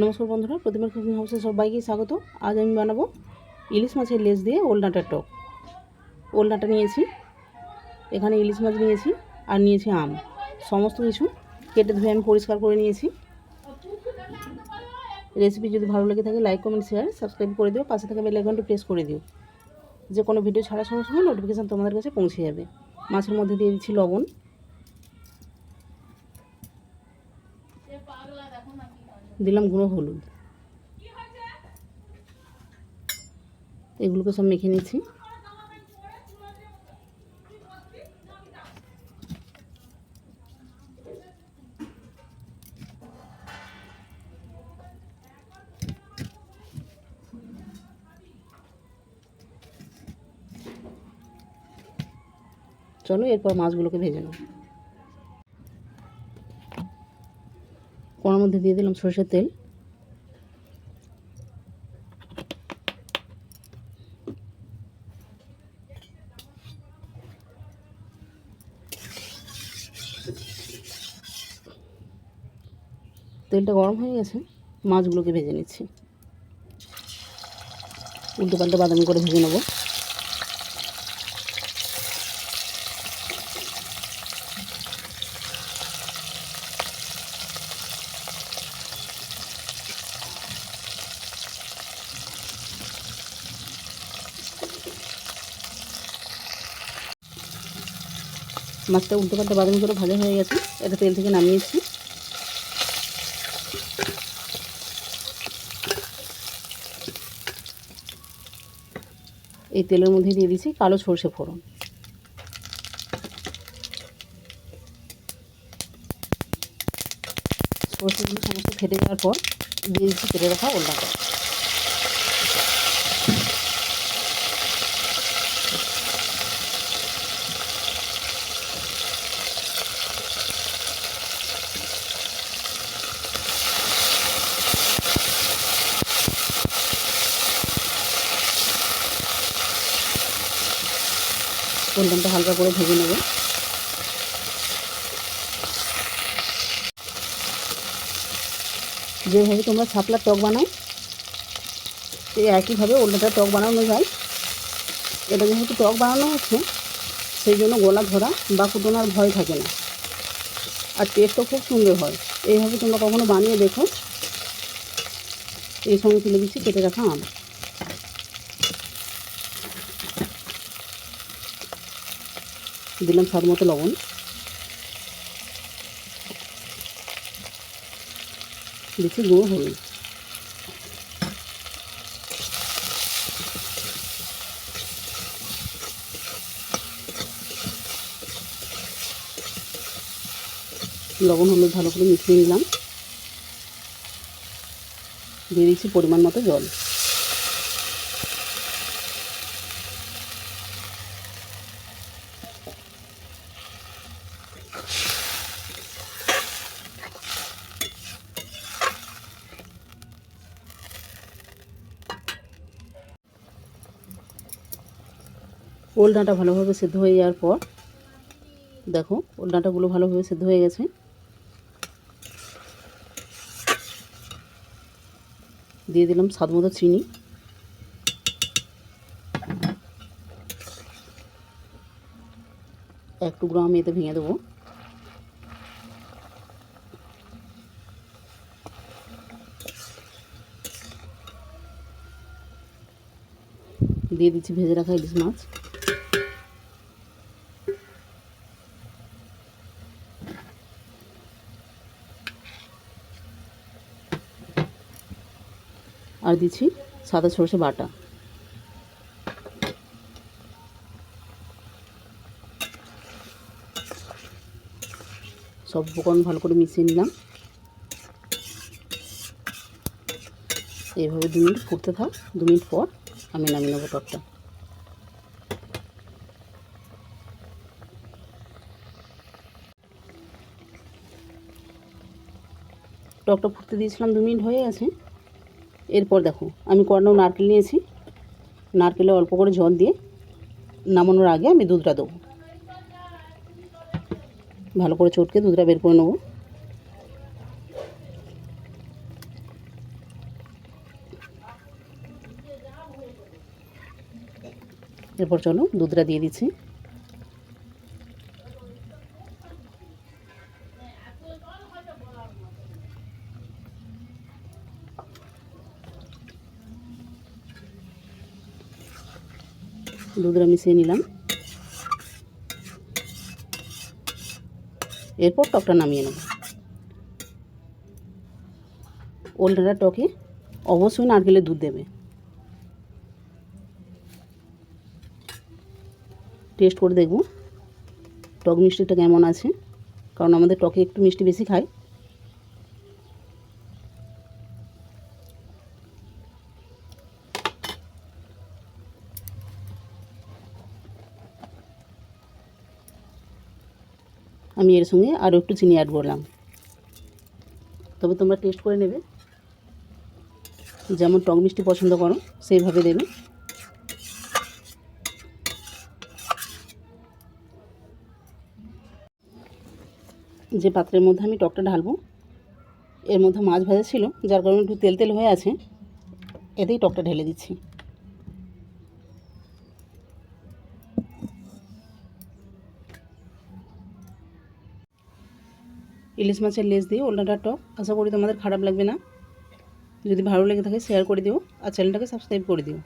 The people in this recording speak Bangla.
নমস্কার বন্ধুরা প্রতিমার কুকিং হাউসে সবাইকে স্বাগত। আজ আমি বানাবো ইলিশ মাছের লেজ দিয়ে ওলনাটার টক। ওলনাটা নিয়েছি, এখানে ইলিশ মাছ নিয়েছি আর নিয়েছি আম। সমস্ত কিছু কেটে ধুয়ে আমি পরিষ্কার করে নিয়েছি। রেসিপি যদি ভালো লেগে থাকে, লাইক, কমেন্ট, শেয়ার, সাবস্ক্রাইব করে দিও। পাশে থাকা বেল প্রেস করে দিও। যে কোনো ভিডিও ছাড়ার সঙ্গে সঙ্গে নোটিফিকেশান তোমাদের কাছে পৌঁছে যাবে। মাছের মধ্যে দিয়ে দিচ্ছি লবণ। দিলাম গুঁড়ো হলুদ। এগুলোকে সব মেখে নিচ্ছি। চলো এরপর মাছগুলোকে ভেজে নেব। মধ্যে দিয়ে দিলাম সরষের তেল। তেলটা গরম হয়ে গেছে, মাছগুলোকে ভেজে নিচ্ছি। উল্টো পাল্টে বাদামি করে ভেজে নেব। মাছটা উল্টো পাল্টে বাদামি করে ভাজা হয়ে গেছে। এটা তেল থেকে নামিয়েছি। এই তেলের মধ্যে দিয়ে দিয়েছি কালো সর্ষে ফোড়ন। সর্ষেগুলো সমস্ত ফেটে যাওয়ার পর দিয়ে দিচ্ছি কেটে রাখা ওলটাটা কোলডানটা হালকা করে ভেজে নেব। যেভাবে তোমরা ছাপলার টক বানাও এই একইভাবে ওলনাটা টক বানানো যায়। এটা যেহেতু টক বানানো হচ্ছে, সেই জন্য গলা ধরা বা কুটোনার ভয় থাকে না। আর টেস্টও খুব সুন্দর হয়। এইভাবে তোমরা কখনো বানিয়ে দেখো। এই সঙ্গে তুলে দিচ্ছি, কেটে রাখা আম। দিলাম স্বাদ মতো লবণ। দিচ্ছি গুঁড়ো হলুদ লবণ হলুদ ভালো করে মিশিয়ে নিলাম। দিয়ে দিচ্ছি পরিমাণ মতো জল। ওল ডাঁটা ভালোভাবে সেদ্ধ হয়ে যাওয়ার পর, দেখো ওল ডাঁটাগুলো ভালোভাবে সেদ্ধ হয়ে গেছে। দিয়ে দিলাম স্বাদ মতো চিনি। এক টুকরো আমি এতে ভেঙে দেবো। দিয়ে দিচ্ছি ভেজে রাখা ইলিশ মাছ। আর দিচ্ছি সাদা সরষে বাটা। সব উপকরণ ভালো করে মিশিয়ে নিলাম। এইভাবে দু মিনিট ফুটতে থাক, দু মিনিট পর আমি নামিয়ে নেব টকটা টকটা ফুটতে দিয়েছিলাম দু মিনিট হয়ে গেছে। এরপর দেখো, আমি কর্নও নারকেল নিয়েছি। নারকেলে অল্প করে জল দিয়ে নামানোর আগে আমি দুধটা দেবো। ভালো করে চটকে দুধটা বের করে নেব। এরপর চলো দুধটা দিয়ে দিচ্ছি। দুধটা মিশিয়ে নিলাম। এরপর টকটা নামিয়ে নেব। ওলডাটা টকে অবশ্যই নারকেলের দুধ দেবে। টেস্ট করে দেখব। টক মিষ্টিটা কেমন আছে? কারণ আমাদের টকে একটু মিষ্টি বেশি খায়। আমি এর সঙ্গে আরও একটু চিনি অ্যাড করলাম। তবে তোমরা টেস্ট করে নেবে। যেমন টক মিষ্টি পছন্দ করো, সেইভাবে দেবে। যে পাত্রের মধ্যে আমি টকটা ঢালবো, এর মধ্যে মাছ ভাজা ছিল, যার কারণে একটু তেল তেল হয়ে আছে, এতেই টকটা ঢেলে দিচ্ছি। ইলিশ মাছের লেজ দিয়ে ওলনাটা টক। আশা করি তোমাদের খারাপ লাগবে না। যদি ভালো লেগে থাকে শেয়ার করে দিও। আর চ্যানেলটাকে সাবস্ক্রাইব করে দিও।